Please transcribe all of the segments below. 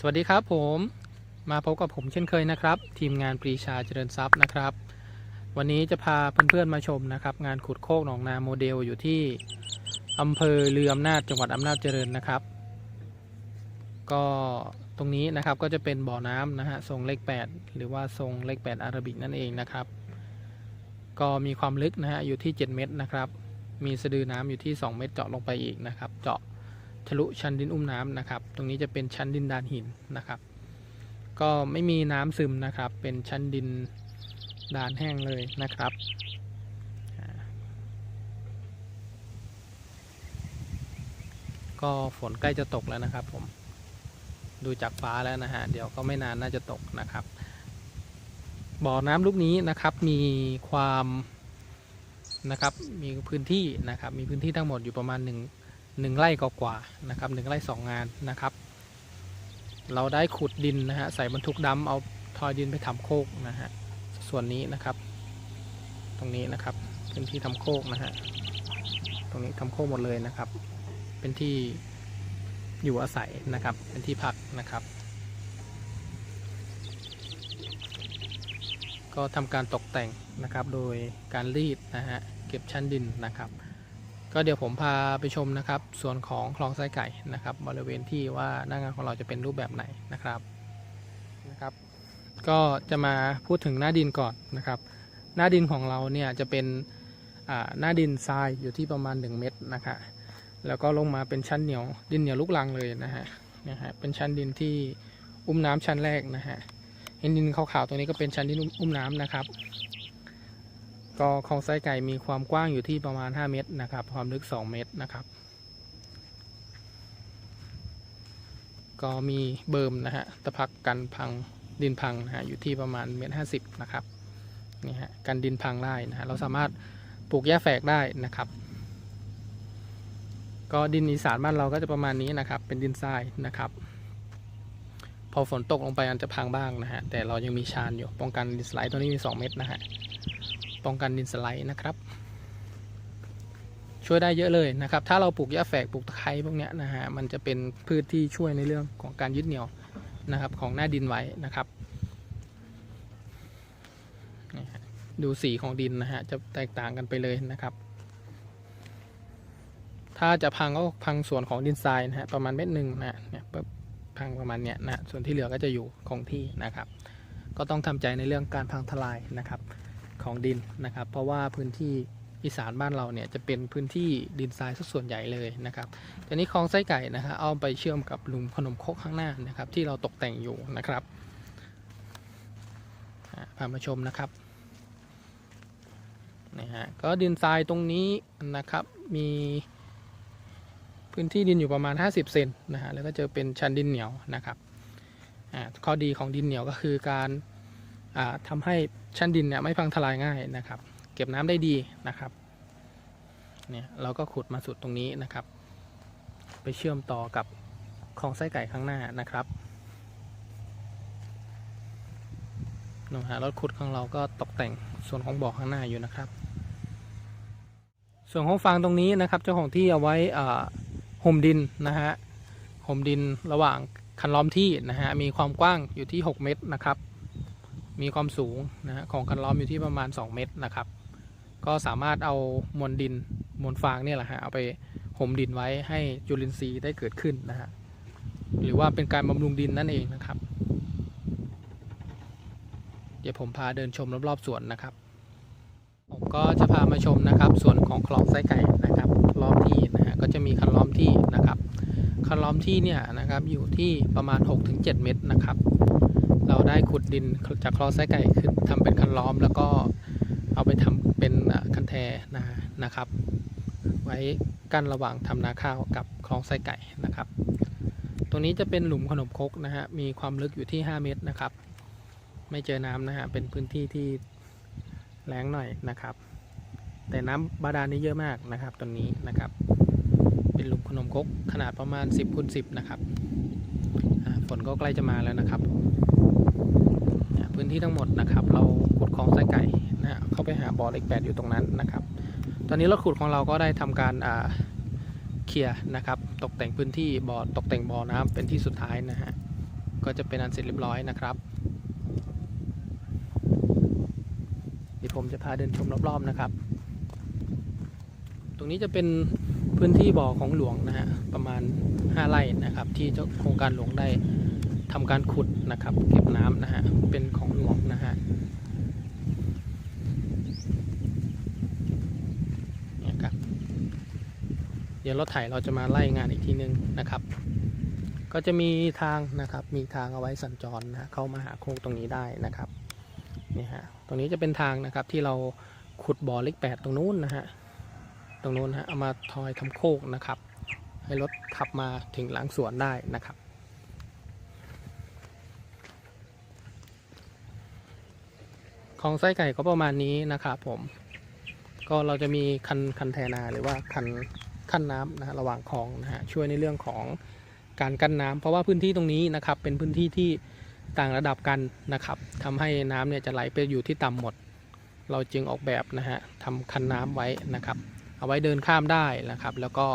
สวัสดีครับผมมาพบกับผมเช่นเคยนะครับ ทีมงานปรีชาเจริญทรัพย์นะครับ วันนี้จะพาเพื่อนๆมาชมนะครับ งานขุดโคกหนองนาโมเดลอยู่ที่อำเภอเรืออำนาจจังหวัดอำนาจเจริญนะครับ ก็ตรงนี้นะครับก็จะเป็นบ่อน้ำนะฮะทรงเลข 8 หรือว่าทรงเลข 8 อาราบิกนั่นเองนะครับ ก็มีความลึกนะฮะอยู่ที่ 7 เมตรนะครับ มีสะดือน้ำอยู่ที่ 2 เมตรเจาะลงไปอีกนะครับ เจาะ ทะลุชั้นดินอุ้มน้ำนะครับ ตรงนี้จะเป็นชั้นดินดานหินนะครับ ก็ไม่มีน้ำซึมนะครับ เป็นชั้นดินดานแห้งเลยนะครับก็ฝนใกล้จะตกแล้วนะครับผมดูจากฟ้าแล้วนะฮะเดี๋ยวก็ไม่นานน่าจะตกนะครับ บ่อน้ำลูกนี้นะครับมีความนะครับมีพื้นที่นะครับมีพื้นที่ทั้งหมดอยู่ประมาณห หนึ่งไร่กกว่านะครับหนึ่งไร่สองงานนะครับ เราได้ขุดดินนะฮะใส่บรรทุกดำเอาทอยดินไปทำโคกนะฮะส่วนนี้นะครับ ตรงนี้นะครับเป็นที่ทำโคกนะฮะตรงนี้ทำโคกหมดเลยนะครับ เป็นที่อยู่อาศัยนะครับ เป็นที่พักนะครับ ก็ทำการตกแต่งนะครับโดยการรีดนะฮะเก็บชั้นดินนะครับ ก็เดี๋ยวผมพาไปชมนะครับ ส่วนของคลองไส้ไก่นะครับ บริเวณที่ว่าหน้างานของเราจะเป็นรูปแบบไหนนะครับนะครับ ก็จะมาพูดถึงหน้าดินก่อนนะครับ หน้าดินของเราเนี่ยจะเป็นอ่าหน้าดินทรายอยู่ที่ประมาณ 1 เมตรนะคะแล้วก็ลงมาเป็นชั้นเหนียวดินเหนียวลูกรังเลยนะฮะนะฮะเป็นชั้นดินที่อุ้มน้ำชั้นแรกนะฮะเห็นดินขาวๆตรงนี้ก็เป็นชั้นดินอุ้มน้ำนะครับ ก็คลองไส้ไก่มีความกว้างอยู่ที่ประมาณ 5 เมตรนะครับ ความลึก 2 เมตรนะครับ ก็มีเบิร์มนะฮะตะพักกันพังดินพังนะฮะอยู่ที่ประมาณเมตรห้าสิบนะครับนี่ฮะกันดินพังได้นะฮะเราสามารถปลูกหญ้าแฝกได้นะครับ ก็ดินอีสานบ้านเราก็จะประมาณนี้นะครับ เป็นดินทรายนะครับ พอฝนตกลงไปมันจะพังบ้างนะฮะแต่เรายังมีชานอยู่ป้องกันดินสไลด์ตัวนี้มี 2 เมตรนะฮะ ป้องกันดินสไลด์นะครับ ช่วยได้เยอะเลยนะครับ ถ้าเราปลูกหญ้าแฝกปลูกตะไคร้พวกเนี้ยนะฮะมันจะเป็นพืชที่ช่วยในเรื่องของการยึดเหนี่ยวนะครับของหน้าดินไว้นะครับดูสีของดินนะฮะจะแตกต่างกันไปเลยนะครับ ถ้าจะพังก็พังส่วนของดินทรายนะฮะประมาณเม็ดหนึ่งนะเนี่ยพังประมาณเนี้ยนะส่วนที่เหลือก็จะอยู่คงที่นะครับ ก็ต้องทำใจในเรื่องการพังทลายนะครับ ของดินนะครับ เพราะว่าพื้นที่อีสานบ้านเราเนี่ยจะเป็นพื้นที่ดินทรายสักส่วนใหญ่เลยนะครับทีนี้คลองไส้ไก่นะฮะเอาไปเชื่อมกับหลุมขนมคกข้างหน้านะครับที่เราตกแต่งอยู่นะครับอ่าพามาชมนะครับนะฮะก็ดินทรายตรงนี้นะครับมีพื้นที่ดินอยู่ประมาณ 50 เซนนะฮะแล้วก็จะเป็นชั้นดินเหนียวนะครับข้อดีของดินเหนียวก็คือการ อ่าทำให้ชั้นดินเนี่ยไม่พังทลายง่ายนะครับ เก็บน้ำได้ดีนะครับเนี่ยเราก็ขุดมาสุดตรงนี้นะครับ ไปเชื่อมต่อกับคลองไส้ไก่ข้างหน้านะครับนะฮะรถขุดของเราก็ตกแต่งส่วนของบ่อข้างหน้าอยู่นะครับ ส่วนของฟางตรงนี้นะครับ เจ้าของที่เอาไว้อ่าห่มดินนะฮะห่มดินระหว่างคันล้อมที่นะฮะมีความกว้างอยู่ที่ 6 เมตรนะครับ มีความสูงนะฮะของกันล้อมอยู่ที่ประมาณ 2 เมตรนะครับ ก็สามารถเอามวลดินมวลฟางเนี่ยแหละฮะเอาไปห่มดินไว้ให้จุลินทรีย์ได้เกิดขึ้นนะฮะหรือว่าเป็นการบำรุงดินนั่นเองนะครับ เดี๋ยวผมพาเดินชมรอบๆสวนนะครับ ผมก็จะพามาชมนะครับส่วนของคลองไส้ไก่นะครับล้อมที่นะฮะก็จะมีคันล้อมที่นะครับคันล้อมที่เนี่ยนะครับอยู่ที่ประมาณ 6-7 เมตรนะครับ ขุดดินจากคลองไส้ไก่ขึ้นทำเป็นคันล้อมแล้วก็เอาไปทำเป็นคันแทนานะครับ ไว้กั้นระหว่างทำนาข้าวกับคลองไส้ไก่นะครับ ตรงนี้จะเป็นหลุมขนมคกนะฮะมีความลึกอยู่ที่ 5 เมตรนะครับ ไม่เจอน้ำนะฮะเป็นพื้นที่ที่แรงหน่อยนะครับ แต่น้ำบาดาลนี่เยอะมากนะครับตรงนี้นะครับ เป็นหลุมขนมคกขนาดประมาณ 10คูณ10นะครับฝนก็ใกล้จะมาแล้วนะครับ พื้นที่ทั้งหมดนะครับ เราขุดคลองไส้ไก่นะฮะเข้าไปหาบ่อเล็กแปดอยู่ตรงนั้นนะครับ ตอนนี้รถขุดของเราก็ได้ทำการอ่าเคลียร์นะครับ ตกแต่งพื้นที่บ่อตกแต่งบ่อน้ำเป็นที่สุดท้ายนะฮะก็จะเป็นอันเสร็จเรียบร้อยนะครับเดี๋ยวผมจะพาเดินชมรอบๆนะครับ ตรงนี้จะเป็นพื้นที่บ่อของหลวงนะฮะประมาณ 5 ไร่นะครับ ที่เจ้าโครงการหลวงได้ ทำการขุดนะครับ เก็บน้ำนะฮะเป็นของหลวงนะฮะเนี่ยครับเดี๋ยวรถไถเราจะมาไล่งานอีกทีนึงนะครับ ก็จะมีทางนะครับ มีทางเอาไว้สัญจรนะฮะเข้ามาหาโคกตรงนี้ได้นะครับนี่ฮะตรงนี้จะเป็นทางนะครับที่เราขุดบ่อเล็กแปดตรงนู้นนะฮะตรงนู้นฮะเอามาทอยทำโคกนะครับ ให้รถขับมาถึงหลังสวนได้นะครับ ของไส้ไก่ก็ประมาณนี้นะครับผม ก็เราจะมีคันคันแทนาหรือว่าคันขั้นน้ำนะระหว่างคลองนะฮะช่วยในเรื่องของการกั้นน้ำเพราะว่าพื้นที่ตรงนี้นะครับเป็นพื้นที่ที่ต่างระดับกันนะครับทำให้น้ำเนี่ยจะไหลไปอยู่ที่ต่ำหมด เราจึงออกแบบนะฮะทำคันน้ำไว้นะครับ เอาไว้เดินข้ามได้นะครับ แล้วก็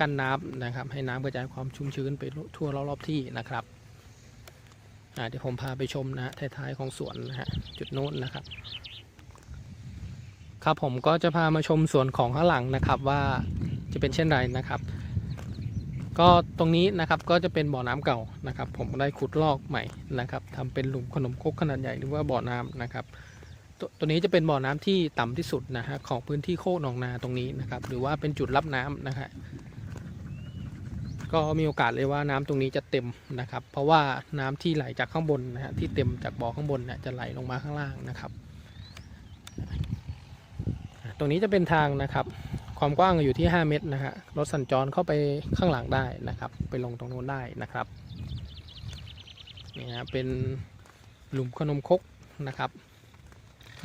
กั้นน้ำนะครับ ให้น้ำกระจายความชุ่มชื้นไปทั่วรอบๆที่นะครับ เดี๋ยวผมพาไปชมนะฮะท้ายๆของสวนนะฮะจุดโน้นนะครับ ครับผมก็จะพามาชมสวนของข้างหลังนะครับว่าจะเป็นเช่นไรนะครับ ก็ตรงนี้นะครับก็จะเป็นบ่อน้ำเก่านะครับ ผมได้ขุดลอกใหม่นะครับทำเป็นหลุมขนมคกขนาดใหญ่หรือว่าบ่อน้ำนะครับตัวตัวนี้จะเป็นบ่อน้ำที่ต่ำที่สุดนะฮะของพื้นที่โคกหนองนาตรงนี้นะครับ หรือว่าเป็นจุดรับน้ำนะฮะ ก็มีโอกาสเลยว่าน้ำตรงนี้จะเต็มนะครับ เพราะว่าน้ำที่ไหลจากข้างบนนะฮะที่เต็มจากบ่อข้างบนเนี่ยจะไหลลงมาข้างล่างนะครับตรงนี้จะเป็นทางนะครับ ความกว้างอยู่ที่ 5 เมตรนะฮะรถสัญจรเข้าไปข้างหลังได้นะครับ ไปลงตรงโน้นได้นะครับนี่ฮะเป็นหลุมขนมครกนะครับ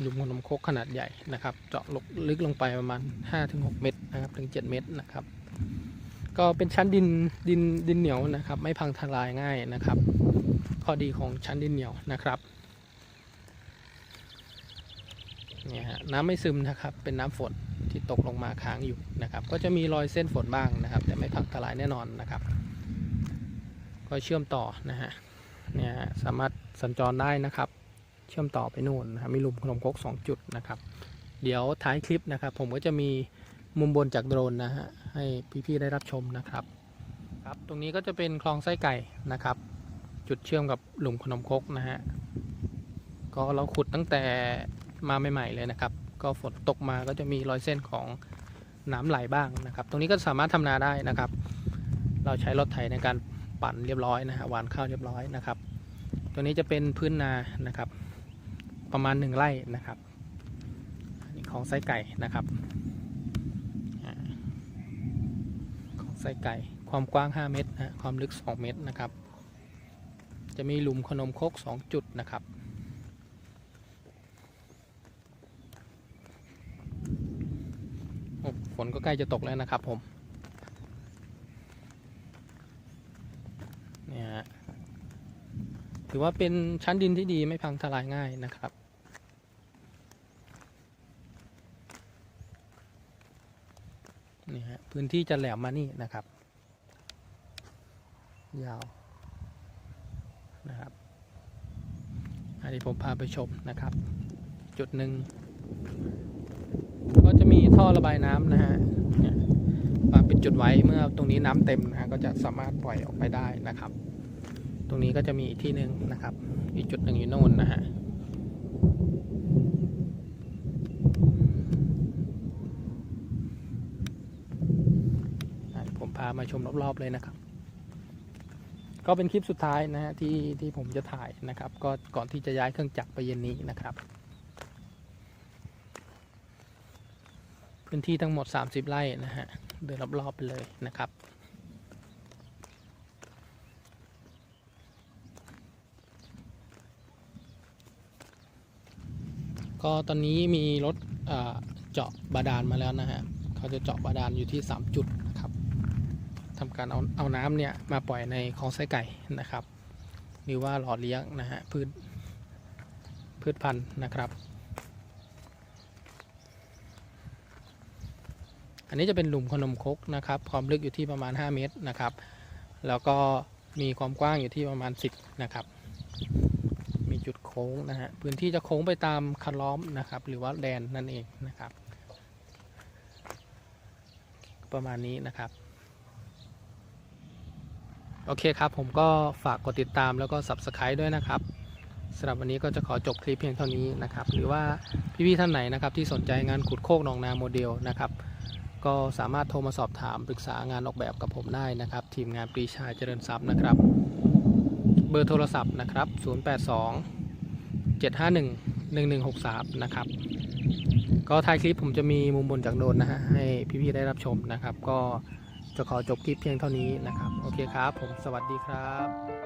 หลุมขนมครกขนาดใหญ่นะครับ เจาะลงลึกลงไปประมาณ 5-6 เมตรนะครับถึง 7 เมตรนะครับ ก็เป็นชั้นดินดินดินเหนียวนะครับ ไม่พังทลายง่ายนะครับ ข้อดีของชั้นดินเหนียวนะครับเนี่ยฮะน้ำไม่ซึมนะครับ เป็นน้ำฝนที่ตกลงมาค้างอยู่นะครับ ก็จะมีรอยเส้นฝนบ้างนะครับ แต่ไม่พังทลายแน่นอนนะครับ ก็เชื่อมต่อนะฮะเนี่ยสามารถสัญจรได้นะครับ เชื่อมต่อไปนู่นนะครับมีหลุมขนมคก2จุดนะครับ เดี๋ยวท้ายคลิปนะครับ ผมก็จะมีมุมบนจากโดรนนะฮะ ให้พี่ๆได้รับชมนะครับ ครับตรงนี้ก็จะเป็นคลองไส้ไก่นะครับ จุดเชื่อมกับหลุมขนมครกนะฮะก็เราขุดตั้งแต่มาใหม่ๆเลยนะครับ ก็ฝนตกมาก็จะมีรอยเส้นของน้ำไหลบ้างนะครับ ตรงนี้ก็สามารถทำนาได้นะครับ เราใช้รถไถในการปั่นเรียบร้อยนะฮะหวานข้าวเรียบร้อยนะครับ ตัวนี้จะเป็นพื้นนานะครับ ประมาณหนึ่งไร่นะครับนี่ของไส้ไก่นะครับอ่า ของไส้ไก่ ความกว้าง 5 เมตรนะความลึก 2 เมตรนะครับ จะมีหลุมขนมคก 2 จุดนะครับโอ้ฝนก็ใกล้จะตกแล้วนะครับผมเนี่ยฮะถือว่าเป็นชั้นดินที่ดีไม่พังทลายง่ายนะครับ นี่ฮะพื้นที่จะแหลมมานี่นะครับ ยาวนะครับอันนี้ผมพาไปชมนะครับ จุดหนึ่งก็จะมีท่อระบายน้ำนะฮะนี่ยวางเป็นจุดไว้เมื่อตรงนี้น้ำเต็มนะฮะก็จะสามารถปล่อยออกไปได้นะครับ ตรงนี้ก็จะมีอีกที่หนึ่งนะครับ อีกจุดหนึ่งอยู่โน่นนะฮะผ มามาชมรอบๆเลยนะครับ ก็เป็นคลิปสุดท้ายนะฮะที่ที่ผมจะถ่ายนะครับ ก็ก่อนที่จะย้ายเครื่องจักรไปเย็นนี้นะครับ พื้นที่ทั้งหมด 30 ไร่นะฮะเดินรอบๆไปเลยนะครับก็ตอนนี้มีรถเจาะบาดาลมาแล้วนะฮะ เขาจะเจาะบาดาลอยู่ที่ 3 จุด การเอาเอาน้ำเนี่ยมาปล่อยในคลองไส้ไก่นะครับ หรือว่าหล่อเลี้ยงนะฮะพืชพืชพันธุ์นะครับ อันนี้จะเป็นหลุมขนมครกนะครับ ความลึกอยู่ที่ประมาณ 5 เมตรนะครับ แล้วก็มีความกว้างอยู่ที่ประมาณ 10 นะครับ มีจุดโค้งนะฮะ พื้นที่จะโค้งไปตามคันล้อมนะครับ หรือว่าแดนนั่นเองนะครับ ประมาณนี้นะครับ โอเคครับ ผมก็ฝากกดติดตามแล้วก็ Subscribe ด้วยนะครับสำหรับวันนี้ก็จะขอจบคลิปเพียงเท่านี้นะครับ หรือว่าพี่ๆท่านไหนนะครับที่สนใจงานขุดโคกหนองนาโมเดลนะครับ ก็สามารถโทรมาสอบถามปรึกษางานออกแบบกับผมได้นะครับ ทีมงานปรีชาเจริญทรัพย์นะครับ เบอร์โทรศัพท์นะครับ 082 751 1163 นะครับ ก็ท้ายคลิปผมจะมีมุมบนจากโดรนนะฮะให้พี่ๆได้รับชมนะครับ ก็ จะขอจบคลิปเพียงเท่านี้นะครับ โอเคครับ ผมสวัสดีครับ